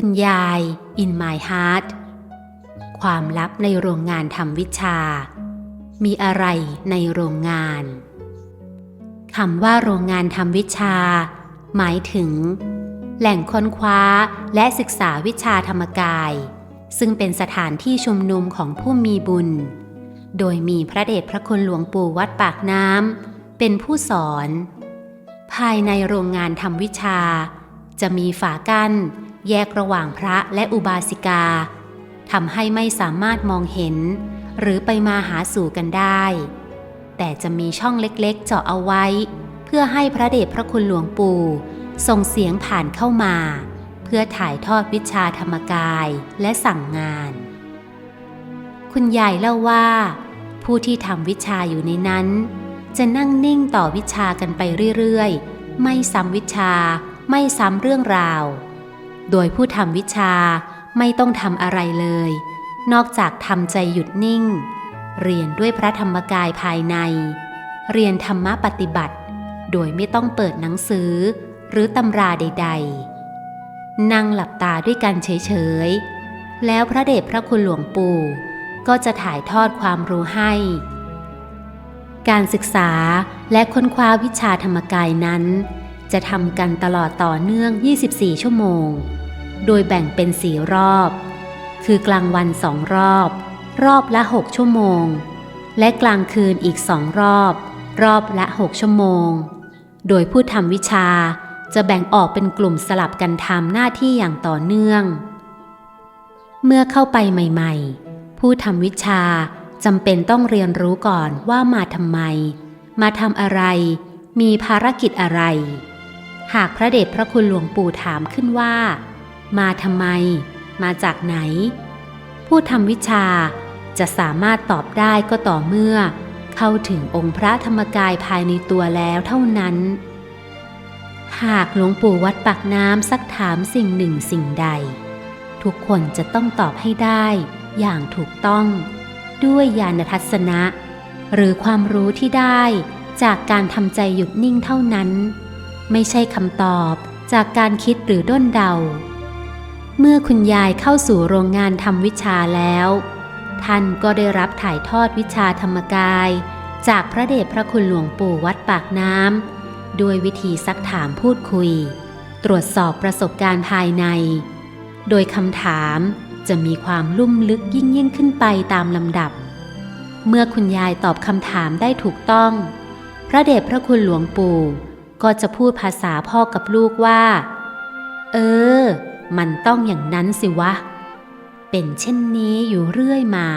คุณยาย in my heart ความลับในโรงงานทำวิชา มีอะไรในโรงงานคำว่าโรงงานทำวิชา หมายถึง แหล่งค้นคว้าและศึกษาวิชาธรรมกาย ซึ่งเป็นสถานที่ชุมนุมของผู้มีบุญ โดยมีพระเดชพระคุณหลวงปู่วัดปากน้ำเป็นผู้สอน ภายในโรงงานทำวิชา จะมีฝากั้น แยกระหว่างพระและอุบาสิกาทำให้ไม่สามารถมองเห็น หรือไปมาหาสู่กันได้ แต่จะมีช่องเล็กๆ เจาะเอาไว้ เพื่อให้พระเดชพระคุณหลวงปู่ส่งเสียงผ่านเข้ามา เพื่อถ่ายทอดวิชาธรรมกายและสั่งงาน คุณยายเล่าว่า ผู้ที่ทำวิชาอยู่ในนั้น จะนั่งนิ่งต่อวิชากันไปเรื่อยๆ ไม่ซ้ำวิชาไม่ซ้ำเรื่องราว โดยผู้ทำวิชาไม่ต้องทำอะไรเลย นอกจากทำใจหยุดนิ่ง เรียนด้วยพระธรรมกายภายใน เรียนธรรมะปฏิบัติ โดยไม่ต้องเปิดหนังสือ หรือตำราใด ๆ นั่งหลับตาด้วยกันเฉย ๆ แล้วพระเดชพระคุณหลวงปู่ก็จะถ่ายทอดความรู้ให้ การศึกษาและค้นคว้าวิชาธรรมกายนั้น จะทำกันตลอดต่อเนื่อง 24 ชั่วโมง โดยแบ่งเป็นสี่รอบ คือกลางวันสองรอบ รอบละ 6 ชั่วโมง และกลางคืนอีกสองรอบ รอบละ 6 ชั่วโมง โดยผู้ทำวิชาจะแบ่งออกเป็นกลุ่มสลับกันทำหน้าที่อย่างต่อเนื่อง เมื่อเข้าไปใหม่ ๆ ผู้ทำวิชาจำเป็นต้องเรียนรู้ก่อนว่ามาทำไม มาทำอะไร มีภารกิจอะไร หากพระเดชพระคุณหลวงปู่ถามขึ้นว่า มาทำไม มาจากไหน ผู้ทำวิชาจะสามารถตอบได้ก็ต่อเมื่อ เข้าถึงองค์พระธรรมกายภายในตัวแล้วเท่านั้น หากหลวงปู่วัดปากน้ำสักถามสิ่งหนึ่งสิ่งใด ทุกคนจะต้องตอบให้ได้อย่างถูกต้อง ด้วยญาณทัศนะ หรือความรู้ที่ได้จากการทำใจหยุดนิ่งเท่านั้น ไม่ใช่คำตอบจากการคิดหรือด้นเดา เมื่อคุณยายเข้าสู่โรงงานทำวิชาแล้ว ท่านก็ได้รับถ่ายทอดวิชาธรรมกาย จากพระเดชพระคุณหลวงปู่วัดปากน้ำด้วยวิธีซักถามพูดคุย ตรวจสอบประสบการณ์ภายใน โดยคำถามจะมีความลุ่มลึกยิ่งยิ่งขึ้นไปตามลำดับ เมื่อคุณยายตอบคำถามได้ถูกต้อง พระเดชพระคุณหลวงปู่ ก็จะพูดภาษาพ่อกับลูกว่า เออ มันต้องอย่างนั้นสิวะ เป็นเช่นนี้อยู่เรื่อยมา